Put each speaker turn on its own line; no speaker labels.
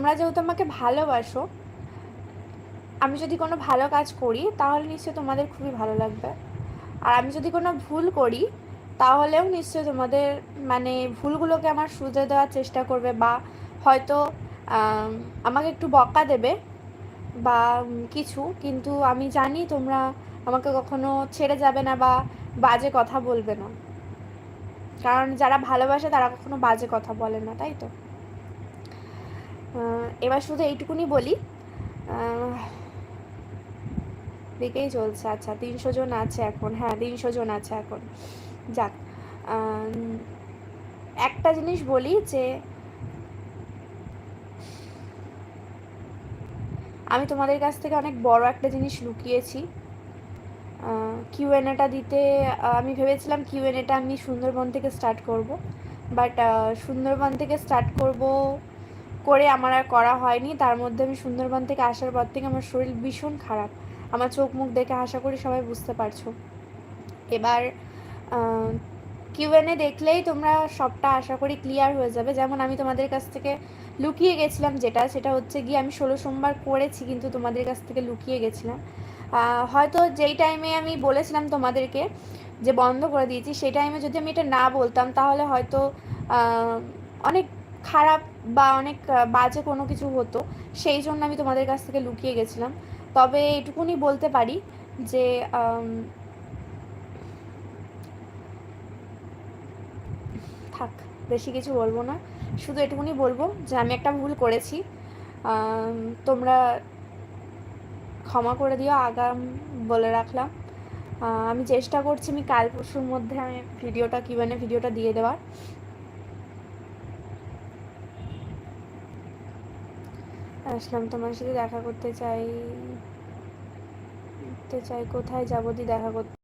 তোমরা যেহেতু আমাকে ভালোবাসো, আমি যদি কোনো ভালো কাজ করি, তাহলে নিশ্চয়ই তোমাদের খুবই ভালো লাগবে। আর আমি যদি কোনো ভুল করি, তাহলেও নিশ্চয়ই তোমাদের মানে ভুলগুলোকে আমার শুধরে দেওয়ার চেষ্টা করবে বা হয়তো আমাকে একটু বকা দেবে বা কিছু, কিন্তু আমি জানি তোমরা আমাকে কখনো ছেড়ে যাবে না বা বাজে কথা বলবে না। কারণ যারা ভালোবাসে তারা কখনো বাজে কথা বলে না, তাই তো? এবার শুধু এইটুকুনি বলি। দিকেই চলছে। আচ্ছা তিনশো জন আছে এখন। হ্যাঁ তিনশো জন আছে এখন। যাক একটা জিনিস বলি যে, আমি তোমাদের কাছ থেকে অনেক বড় একটা জিনিস লুকিয়েছি। কিউএনএটা দিতে আমি ভেবেছিলাম কিউএনএটা আমি সুন্দরবন থেকে স্টার্ট করব। বাট সুন্দরবন থেকে স্টার্ট করব করে আমার আর করা হয়নি। তার মধ্যে আমি সুন্দরবন থেকে আসার পর থেকে আমার শরীর ভীষণ খারাপ। আমার চোখ মুখ দেখে আশা করি সবাই বুঝতে পারছ। এবার কিউএনএ দেখলেই তোমরা সবটা আশা করি ক্লিয়ার হয়ে যাবে। যেমন আমি তোমাদের কাছ থেকে লুকিয়ে গেছিলাম যেটা, সেটা হচ্ছে গিয়ে আমি ষোলো সোমবার করেছি কিন্তু তোমাদের কাছ থেকে লুকিয়ে গেছিলাম। হয়তো যেই টাইমে আমি বলেছিলাম তোমাদেরকে যে বন্ধ করে দিয়েছি, সেই টাইমে যদি আমি এটা না বলতাম, তাহলে হয়তো অনেক খারাপ বা অনেক বাজে কোনো কিছু হতো, সেই জন্য আমি তোমাদের কাছ থেকে লুকিয়ে গেছিলাম। তবে এটুকুনি বলতে পারি যে থাক, বেশি কিছু বলব না। শুধু এটুকুনি বলব যে, আমি একটা ভুল করেছি। তোমরা ক্ষমা করে দিও, আগাম বলে রাখলাম। আমি চেষ্টা করছি, আমি কাল পরশুর মধ্যে আমি ভিডিওটা, কি মানে ভিডিওটা দিয়ে দেওয়ার। আসলাম তোমার সাথে দেখা করতে চাই চাই কোথায় যাব দি দেখা করতে?